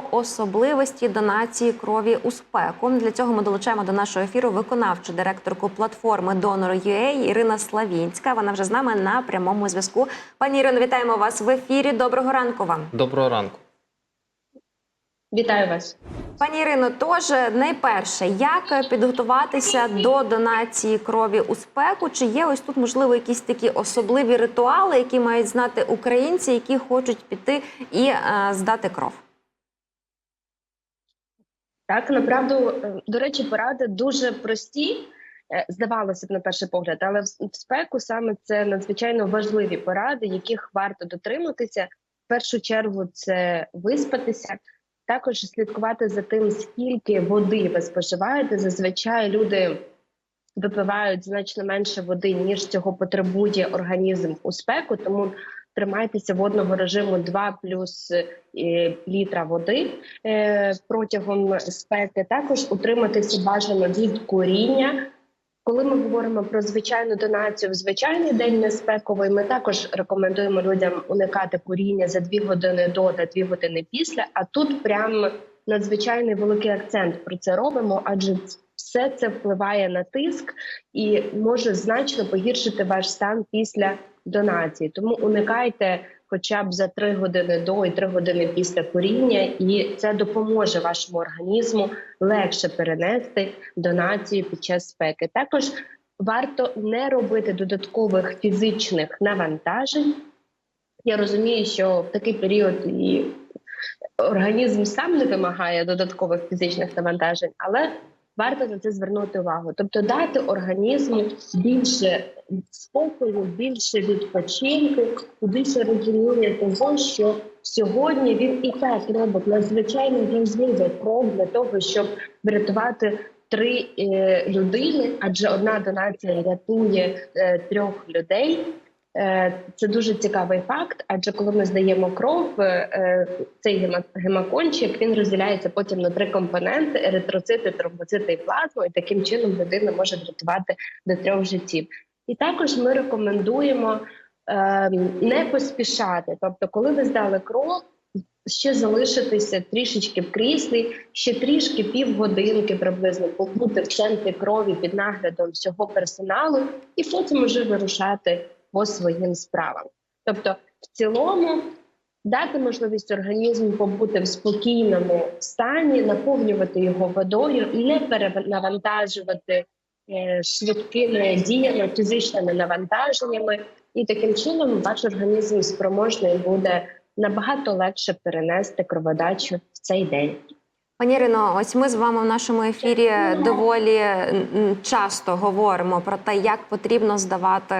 про особливості донації крові у спеку. Для цього ми долучаємо до нашого ефіру виконавчу директорку платформи Donor.ua Ірина Славінська. Вона вже з нами на прямому зв'язку. Пані Ірино, вітаємо вас в ефірі. Доброго ранку вам. Доброго ранку. Вітаю вас. Пані Ірино, тож найперше, як підготуватися до донації крові у спеку? Чи є ось тут можливо якісь такі особливі ритуали, які мають знати українці, які хочуть піти і е, здати кров? Так, направду, е, до речі, поради дуже прості, е, здавалося б, на перший погляд, але в спеку саме це надзвичайно важливі поради, яких варто дотриматися. В першу чергу це виспатися, також слідкувати за тим, скільки води ви споживаєте. Зазвичай люди випивають значно менше води, ніж цього потребує організм у спеку, тому тримайтеся водного режиму 2 плюс е, літра води е, протягом спеки. Також утриматися бажано від куріння. Коли ми говоримо про звичайну донацію в звичайний день не спековий, ми також рекомендуємо людям уникати куріння за 2 години до та 2 години після. А тут прям надзвичайний великий акцент про це робимо, адже все це впливає на тиск і може значно погіршити ваш стан після донації. Тому уникайте хоча б за 3 години до і 3 години після куріння, і це допоможе вашому організму легше перенести донацію під час спеки. Також варто не робити додаткових фізичних навантажень. Я розумію, що в такий період і організм сам не вимагає додаткових фізичних навантажень, але варто на це звернути увагу. Тобто дати організму більше спокою, більше відпочинку більше розуміння того, що сьогодні він і так робить надзвичайно важливий крок для того, щоб врятувати. Три е, людини, адже одна донація рятує е, трьох людей. Е, Це дуже цікавий факт, адже коли ми здаємо кров, е, цей гема- гемокончик він розділяється потім на три компоненти: еритроцити, тромбоцити і плазму, і таким чином людина може врятувати до трьох життів. І також ми рекомендуємо е, не поспішати. Тобто, коли ви здали кров, ще залишитися трішечки в кріслі, ще трішки півгодинки приблизно побути в центрі крові під наглядом всього персоналу, і потім уже вирушати по своїм справам. Тобто, в цілому, дати можливість організму побути в спокійному стані, наповнювати його водою, не перенавантажувати е, швидкими діями, фізичними навантаженнями, і таким чином ваш організм спроможний буде набагато легше перенести кроводачу в цей день. Пані Ірино, ось ми з вами в нашому ефірі доволі часто говоримо про те, як потрібно здавати,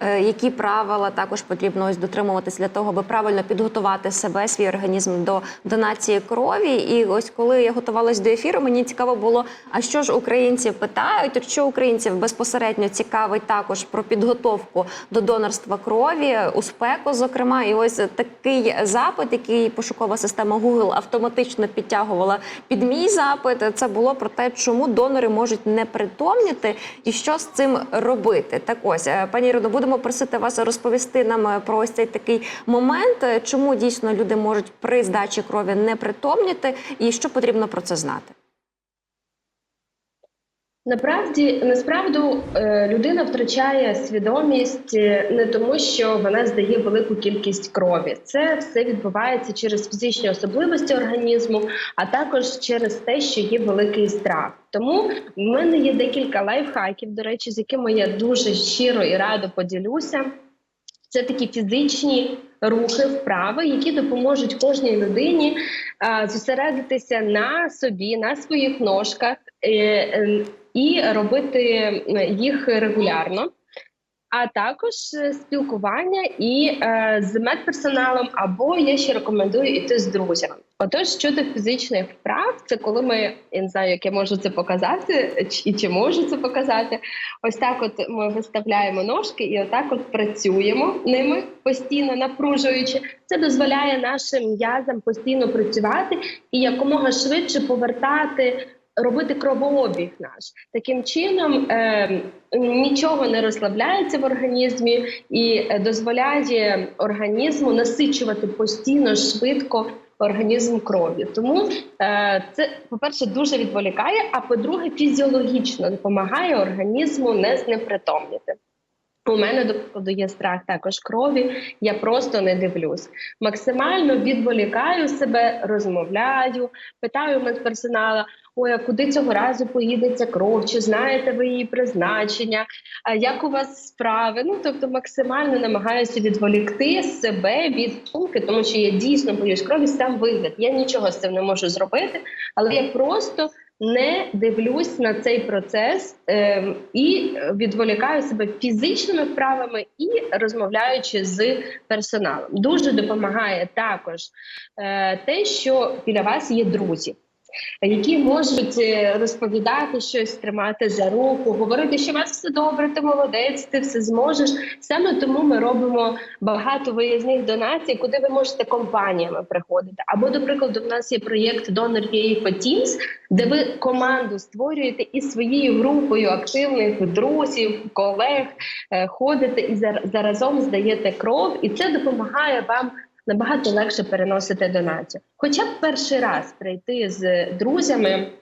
е, які правила також потрібно ось дотримуватись для того, аби правильно підготувати себе, свій організм до донації крові. І ось коли я готувалась до ефіру, мені цікаво було, а що ж українці питають? Якщо українців безпосередньо цікавить також про підготовку до донорства крові у спеку, зокрема, і ось такий запит, який пошукова система Google автоматично підтягувала під мій запит. Це було про те, чому донори можуть не притомніти і що з цим робити. Так ось, е, пані Ірино, будемо просити вас розповісти нам е, про ось цей такий момент, е, чому дійсно люди можуть при здачі крові не притомніти, і що потрібно про це знати. Насправді, насправді е, людина втрачає свідомість е, не тому, що вона здає велику кількість крові. Це все відбувається через фізичні особливості організму, а також через те, що є великий страх. Тому в мене є декілька лайфхаків, до речі, з якими я дуже щиро і радо поділюся. Це такі фізичні рухи, вправи, які допоможуть кожній людині зосередитися на собі, на своїх ножках е, е, і робити е, їх регулярно. А також е, спілкування і е, з медперсоналом, або я ще рекомендую йти з друзями. Отож, щодо фізичних вправ, це коли ми я не знаю, як я можу це показати, і чи можу це показати. Ось так, от ми виставляємо ножки і отак от працюємо ними постійно напружуючи. Це дозволяє нашим м'язам постійно працювати і якомога швидше повертати. Робити кровообіг наш таким чином е, нічого не розслабляється в організмі і е, дозволяє організму насичувати постійно швидко організм крові. Тому е, це, по-перше, дуже відволікає, а по-друге, фізіологічно допомагає організму не знепритомніти. У мене, до прикладу, є страх також крові, я просто не дивлюсь. Максимально відволікаю себе, розмовляю, питаю медперсонала, ой, а куди цього разу поїдеться кров, чи знаєте ви її призначення, а як у вас справи? Ну, тобто максимально намагаюся відволікти себе від думки, тому що я дійсно боюсь крові сам вигляд. Я нічого з цим не можу зробити, але я просто не дивлюсь на цей процес е, і відволікаю себе фізичними вправами і розмовляючи з персоналом. Дуже допомагає також е, те, що біля вас є друзі. Які можуть е, розповідати щось, тримати за руку, говорити, що у вас все добре, ти молодець, ти все зможеш. Саме тому ми робимо багато виїзних донацій, куди ви можете компаніями приходити. Або, до прикладу, в нас є проєкт Donor UA Teams, де ви команду створюєте і своєю групою активних друзів, колег е, ходите і зар- заразом здаєте кров, і це допомагає вам набагато легше переносити донацію. Хоча б перший раз прийти з друзями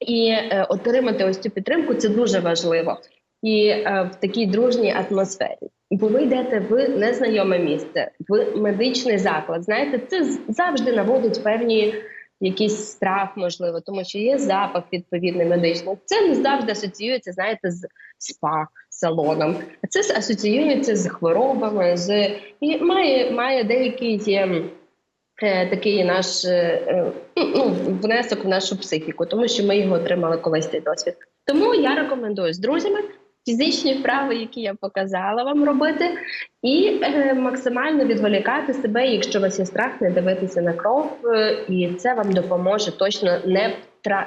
і е, отримати ось цю підтримку, це дуже важливо. І е, в такій дружній атмосфері. Бо ви йдете в незнайоме місце, в медичний заклад. Знаєте, це завжди наводить певні якийсь страх, можливо, тому що є запах відповідний медичний. Це не завжди асоціюється, знаєте, з спа салоном. Це асоціюється з хворобами, з і має, має деякий е, е, такий наш е, ну, внесок в нашу психіку, тому що ми його отримали колись цей досвід. Тому я рекомендую з друзями фізичні вправи, які я показала вам робити, і максимально відволікати себе, якщо у вас є страх, не дивитися на кров, і це вам допоможе точно не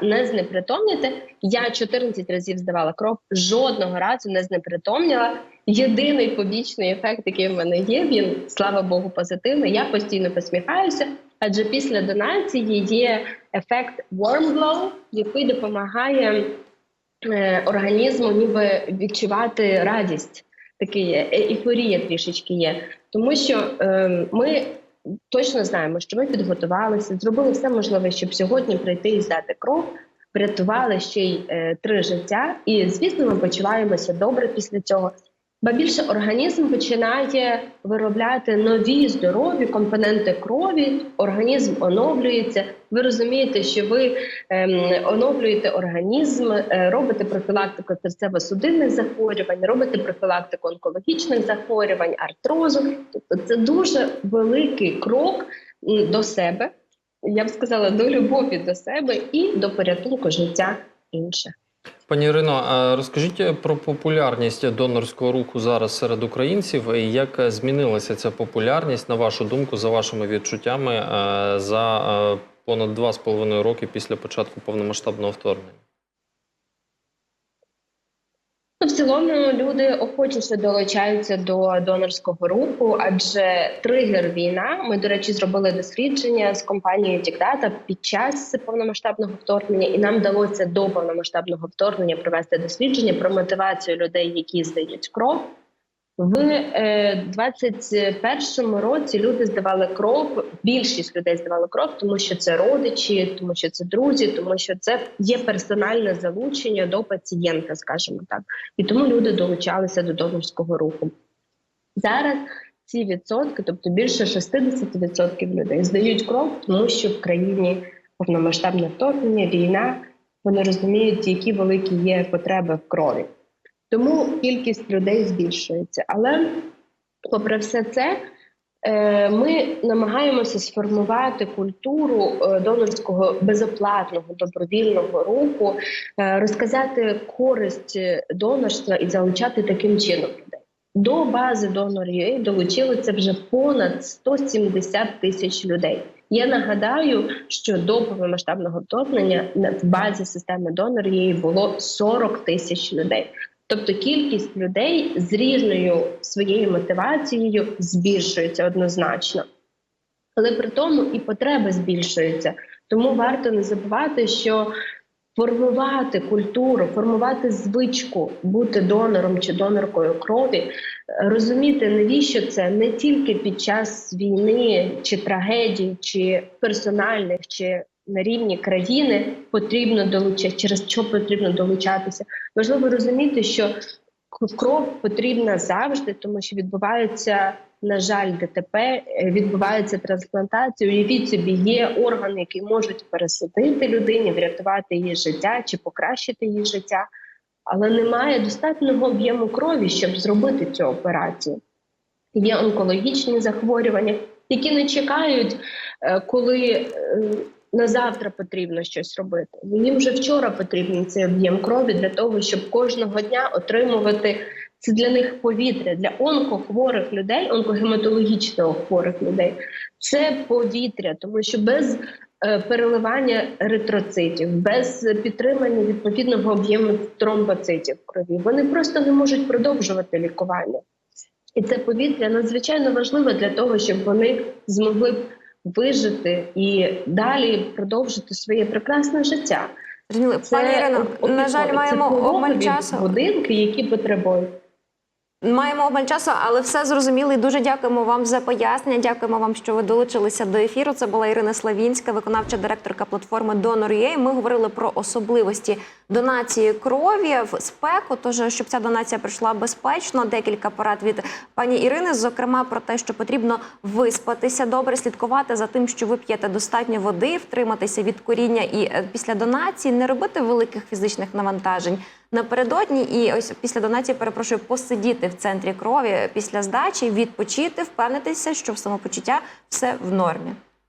не знепритомніти. Я 14 разів здавала кров, жодного разу не знепритомніла. Єдиний побічний ефект, який в мене є, він слава Богу, позитивний. Я постійно посміхаюся, адже після донації є ефект warm glow, який допомагає е, організму ніби відчувати радість. Такий е- ейфорія трішечки є. Тому що е, ми точно знаємо, що ми підготувалися, зробили все можливе, щоб сьогодні прийти і здати кров, врятували ще й е, три життя. І звісно, ми почуваємося добре після цього. Ба більше організм починає виробляти нові здорові компоненти крові, організм оновлюється. Ви розумієте, що ви ем, оновлюєте організм, е, робите профілактику серцево-судинних захворювань, робите профілактику онкологічних захворювань, артрозу. Тобто це дуже великий крок до себе. Я б сказала, до любові до себе і до порятунку життя інших. Пані Ірино, розкажіть про популярність донорського руху зараз серед українців і як змінилася ця популярність, на вашу думку, за вашими відчуттями, е, за е, понад два з половиною роки після початку повномасштабного вторгнення? Ну, в цілому люди охочіше долучаються до донорського руху, адже тригер війна. Ми, до речі, зробили дослідження з компанією Тікдата під час повномасштабного вторгнення, і нам вдалося до повномасштабного вторгнення провести дослідження про мотивацію людей, які здають кров. В е, 21-му році люди здавали кров. Більшість людей здавали кров, тому що це родичі, тому що це друзі, тому що це є персональне залучення до пацієнта, скажімо так, і тому люди долучалися до донорського руху. Зараз ці відсотки, тобто більше 60% людей, здають кров, тому що в країні повномасштабне вторгнення, війна. Вони розуміють, які великі є потреби в крові. Тому кількість людей збільшується. Але, попри все це, е, ми намагаємося сформувати культуру е, донорського безоплатного добровільного руху, е, розказати користь донорства і залучати таким чином людей. До бази Donor.ua долучилося вже понад 170 тисяч людей. Я нагадаю, що до повномасштабного вторгнення в базі системи Donor.ua було 40 тисяч людей. Тобто кількість людей з різною своєю мотивацією збільшується однозначно. Але при тому і потреби збільшуються. Тому варто не забувати, що формувати культуру, формувати звичку бути донором чи доноркою крові, розуміти, навіщо це не тільки під час війни чи трагедій, чи персональних, чи на рівні країни потрібно долучати, через що потрібно долучатися. Важливо розуміти, що кров потрібна завжди, тому що відбуваються, на жаль, ДТП, е, відбувається трансплантація. Уявіть собі, є органи, які можуть пересадити людині, врятувати її життя чи покращити її життя, але немає достатнього об'єму крові, щоб зробити цю операцію. Є онкологічні захворювання, які не чекають, е, коли е, на завтра потрібно щось робити. Їм вже вчора потрібен цей об'єм крові для того, щоб кожного дня отримувати це для них повітря для онкохворих людей, онкогематологічно хворих людей. Це повітря, тому що без е, переливання еритроцитів, без підтримання відповідного об'єму тромбоцитів в крові, вони просто не можуть продовжувати лікування. І це повітря надзвичайно важливе для того, щоб вони змогли вижити і далі продовжити своє прекрасне життя. Пані Ірино, на жаль, маємо обмаль часу. будинки, які потребують. Маємо обмаль часу, але все зрозуміли. І Дуже дякуємо вам за пояснення. Дякуємо вам, що ви долучилися до ефіру. Це була Ірина Славінська, виконавча директорка платформи Donor.ua. Ми говорили про особливості донації крові в спеку. Тож, щоб ця донація пройшла безпечно, декілька порад від пані Ірини. Зокрема, про те, що потрібно виспатися добре, слідкувати за тим, що ви п'єте достатньо води, втриматися від коріння і е, після донації не робити великих фізичних навантажень напередодні. І ось після донації перепрошую посидіти в центрі крові після здачі, відпочити, впевнитися, що в самопочуття все в нормі.